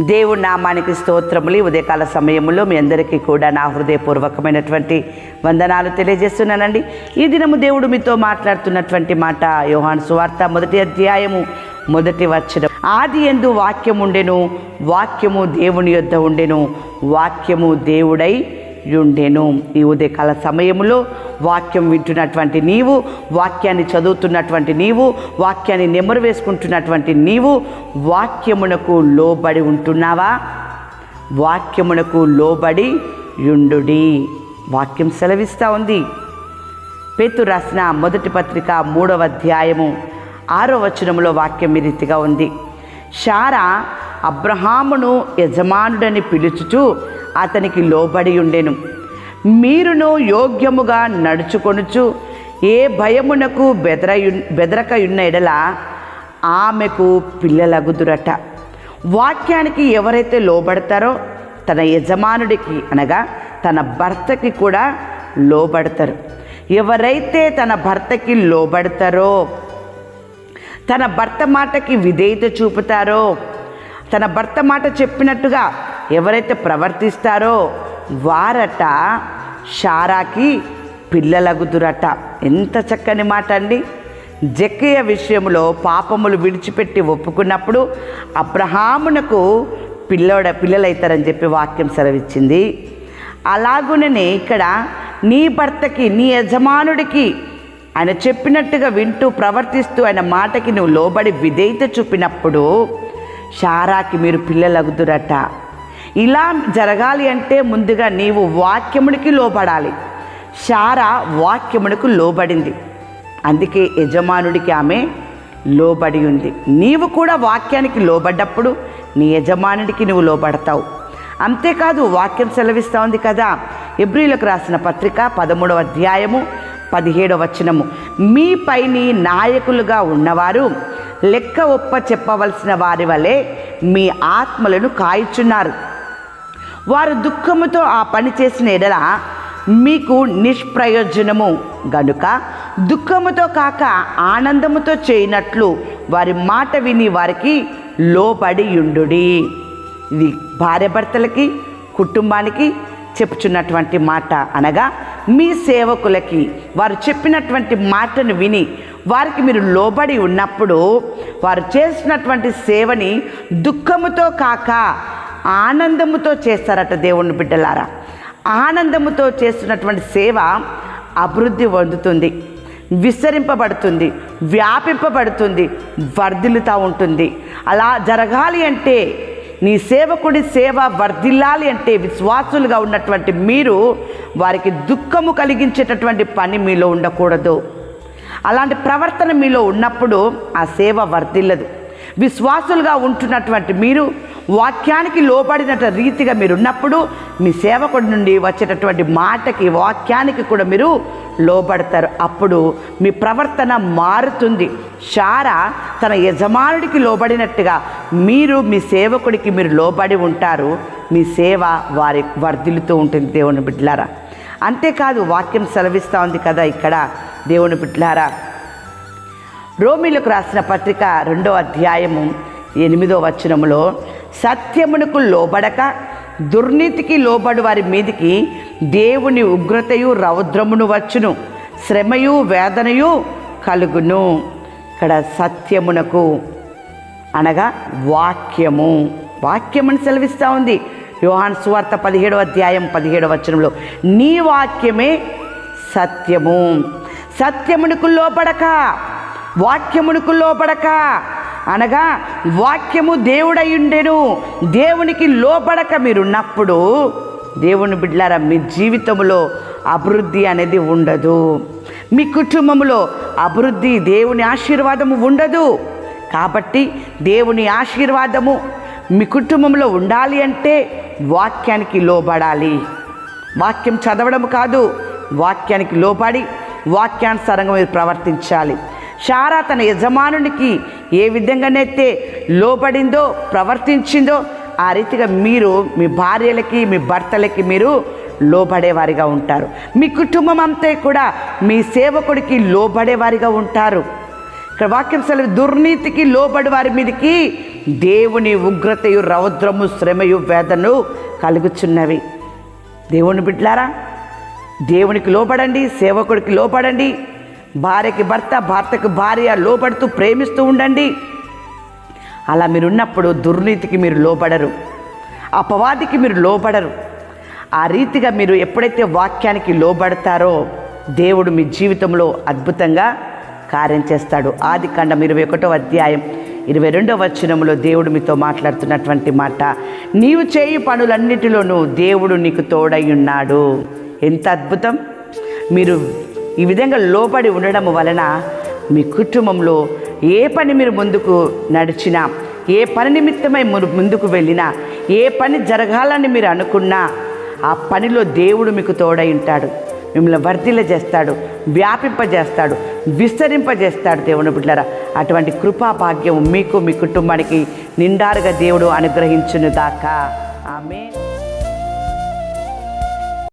దేవుడి నామానికి స్తోత్రములు. ఉదయకాల సమయంలో మీ అందరికీ కూడా నా హృదయపూర్వకమైనటువంటి వందనాలు తెలియజేస్తున్నానండి. ఈ దినము దేవుడు మీతో మాట్లాడుతున్నటువంటి మాట యోహాన్ సువార్త మొదటి అధ్యాయము మొదటి వచ్చిన ఆది ఎందు వాక్యం ఉండెను వాక్యము దేవుని యొద్ద ఉండెను వాక్యము దేవుడై యుండెను. ఈ ఉదయకాల సమయంలో వాక్యం వింటున్నటువంటి నీవు వాక్యాన్ని చదువుతున్నటువంటి నీవు వాక్యాన్ని నెమరు వేసుకుంటున్నటువంటి నీవు వాక్యమునకు లోబడి ఉంటున్నావా? వాక్యమునకు లోబడి యుండుడి. వాక్యం సెలవిస్తూ ఉంది. పేతు రాసిన మొదటి పత్రిక మూడవ అధ్యాయము ఆరో వచనంలో వాక్యం ఈ రీతిగా ఉంది. షారా అబ్రహామును యజమానుడని పిలుచుచు అతనికి లోబడి ఉండెను. మీరును యోగ్యముగా నడుచుకొనుచు ఏ భయమునకు బెదరయు బెదరకయున్న ఎడల ఆమెకు పిల్లలగుదురట. వాక్యానికి ఎవరైతే లోబడతారో తన యజమానుడికి అనగా తన భర్తకి కూడా లోబడతారు. ఎవరైతే తన భర్తకి లోబడతారో తన భర్త మాటకి విధేయత చూపుతారో తన భర్త మాట చెప్పినట్టుగా ఎవరైతే ప్రవర్తిస్తారో వారట షారాకి పిల్లలగుదురట. ఎంత చక్కని మాట అండి జక్కయ్య విషయంలో పాపములు విడిచిపెట్టి ఒప్పుకున్నప్పుడు అబ్రహామునకు పిల్లోడ పిల్లలైతారని చెప్పి వాక్యం సెలవిచ్చింది. అలాగుననే ఇక్కడ నీ భర్తకి నీ యజమానుడికి ఆయన చెప్పినట్టుగా వింటూ ప్రవర్తిస్తూ ఆయన మాటకి నువ్వు లోబడి విధేయత చూపినప్పుడు షారాకి మీరు పిల్లలగుదురట. ఇలా జరగాలి అంటే ముందుగా నీవు వాక్యమునికి లోబడాలి. శారా వాక్యమునకు లోబడింది. అందుకే యజమానుడికి ఆమె లోబడి ఉంది. నీవు కూడా వాక్యానికి లోబడ్డప్పుడు నీ యజమానుడికి నువ్వు లోబడతావు. అంతేకాదు వాక్యం సెలవిస్తూ ఉంది కదా ఎబ్రిలకు రాసిన పత్రిక పదమూడవ అధ్యాయము పదిహేడవ వచనము. మీ పైని నాయకులుగా ఉన్నవారు లెక్క ఒప్ప చెప్పవలసిన వారి వలె మీ ఆత్మలను కాయిచున్నారు. వారు దుఃఖముతో ఆ పని చేసిన ఎడల మీకు నిష్ప్రయోజనము. గనుక దుఃఖముతో కాక ఆనందముతో చేయనట్లు వారి మాట విని వారికి లోబడి ఉండుడి. ఇది భార్యాభర్తలకి కుటుంబానికి చెప్పుచున్నటువంటి మాట అనగా మీ సేవకులకి వారు చెప్పినటువంటి మాటను విని వారికి మీరు లోబడి ఉన్నప్పుడు వారు చేసినటువంటి సేవని దుఃఖముతో కాక ఆనందముతో చేస్తారట దేవుని బిడ్డలారా. ఆనందముతో చేస్తున్నటువంటి సేవ అభివృద్ధి పొందుతుంది విస్తరింపబడుతుంది వ్యాపింపబడుతుంది వర్ధిల్లుతూ ఉంటుంది. అలా జరగాలి అంటే నీ సేవకుడి సేవ వర్ధిల్లాలి అంటే విశ్వాసులుగా ఉన్నటువంటి మీరు వారికి దుఃఖము కలిగించేటటువంటి పని మీలో ఉండకూడదు. అలాంటి ప్రవర్తన మీలో ఉన్నప్పుడు ఆ సేవ వర్ధిల్లదు. విశ్వాసులుగా ఉంటున్నటువంటి మీరు వాక్యానికి లోబడినట్టు రీతిగా మీరు ఉన్నప్పుడు మీ సేవకుడి నుండి వచ్చేటటువంటి మాటకి వాక్యానికి కూడా మీరు లోబడతారు. అప్పుడు మీ ప్రవర్తన మారుతుంది. షారా తన యజమానుడికి లోబడినట్టుగా మీరు మీ సేవకుడికి మీరు లోబడి ఉంటారు. మీ సేవ వారి వర్ధిల్లుతూ ఉంటుంది దేవుని బిడ్లారా అంతేకాదు వాక్యం సెలవిస్తూ ఉంది కదా ఇక్కడ దేవుని బిడ్లారా రోమిలకు రాసిన పత్రిక రెండో అధ్యాయము ఎనిమిదో వచనములో సత్యమునకు లోబడక దుర్నీతికి లోబడి వారి మీదికి దేవుని ఉగ్రతయు రౌద్రమును వచ్చును శ్రమయు వేదనయు కలుగును. ఇక్కడ సత్యమునకు అనగా వాక్యము. వాక్యమును సెలవిస్తూ ఉంది. యోహాన్ సువార్త పదిహేడవ అధ్యాయం పదిహేడవ వచనంలో నీ వాక్యమే సత్యము. సత్యమునకు లోపడక వాక్యమునకు లోపడక అనగా వాక్యము దేవుడయుండెను. దేవునికి లోపడక మీరున్నప్పుడు దేవుని బిడ్డలారా మీ జీవితంలో అభివృద్ధి అనేది ఉండదు. మీ కుటుంబంలో అభివృద్ధి దేవుని ఆశీర్వాదము ఉండదు. కాబట్టి దేవుని ఆశీర్వాదము మీ కుటుంబంలో ఉండాలి అంటే వాక్యానికి లోబడాలి. వాక్యం చదవడం కాదు వాక్యానికి లోబడి వాక్యానుసారంగా మీరు ప్రవర్తించాలి. చారా తన యజమానునికి ఏ విధంగానైతే లోబడిందో ప్రవర్తించిందో ఆ రీతిగా మీరు మీ భార్యలకి మీ భర్తలకి మీరు లోబడేవారిగా ఉంటారు. మీ కుటుంబం అంతే కూడా మీ సేవకుడికి లోబడేవారిగా ఉంటారు. ఇక్కడ వాక్యం సెలవు దుర్నీతికి లోబడి వారి మీదకి దేవుని ఉగ్రతయు రౌద్రము శ్రమయు వేదను కలుగుచున్నవి. దేవుని బిడ్లారా దేవునికి లోపడండి సేవకుడికి లోపడండి భార్యకి భర్త భర్తకు భార్య లోపడుతూ ప్రేమిస్తూ ఉండండి. అలా మీరున్నప్పుడు దుర్నీతికి మీరు లోపడరు అపవాదికి మీరు లోపడరు ఆ రీతిగా మీరు ఎప్పుడైతే వాక్యానికి లోబడతారో దేవుడు మీ జీవితంలో అద్భుతంగా కార్యం చేస్తాడు. ఆది కాండం ఇరవై ఒకటో అధ్యాయం ఇరవై రెండవ వచనంలో దేవుడు మీతో మాట్లాడుతున్నటువంటి మాట నీవు చేయి పనులన్నిటిలోనూ దేవుడు నీకు తోడై ఉన్నాడు. ఎంత అద్భుతం! మీరు ఈ విధంగా లోబడి ఉండడం వలన మీ కుటుంబంలో ఏ పని మీరు ముందుకు నడిచినా ఏ పని నిమిత్తమై ముందుకు వెళ్ళినా ఏ పని జరగాలని మీరు అనుకున్నా ఆ పనిలో దేవుడు మీకు తోడై ఉంటాడు. మిమ్మల్ని వర్ధిల్ల చేస్తాడు వ్యాపింపజేస్తాడు విస్తరింపజేస్తాడు దేవుని బిడ్డరా అటువంటి కృపా భాగ్యం మీకు మీ కుటుంబానికి నిండారుగా దేవుడు అనుగ్రహించును దాకా ఆమె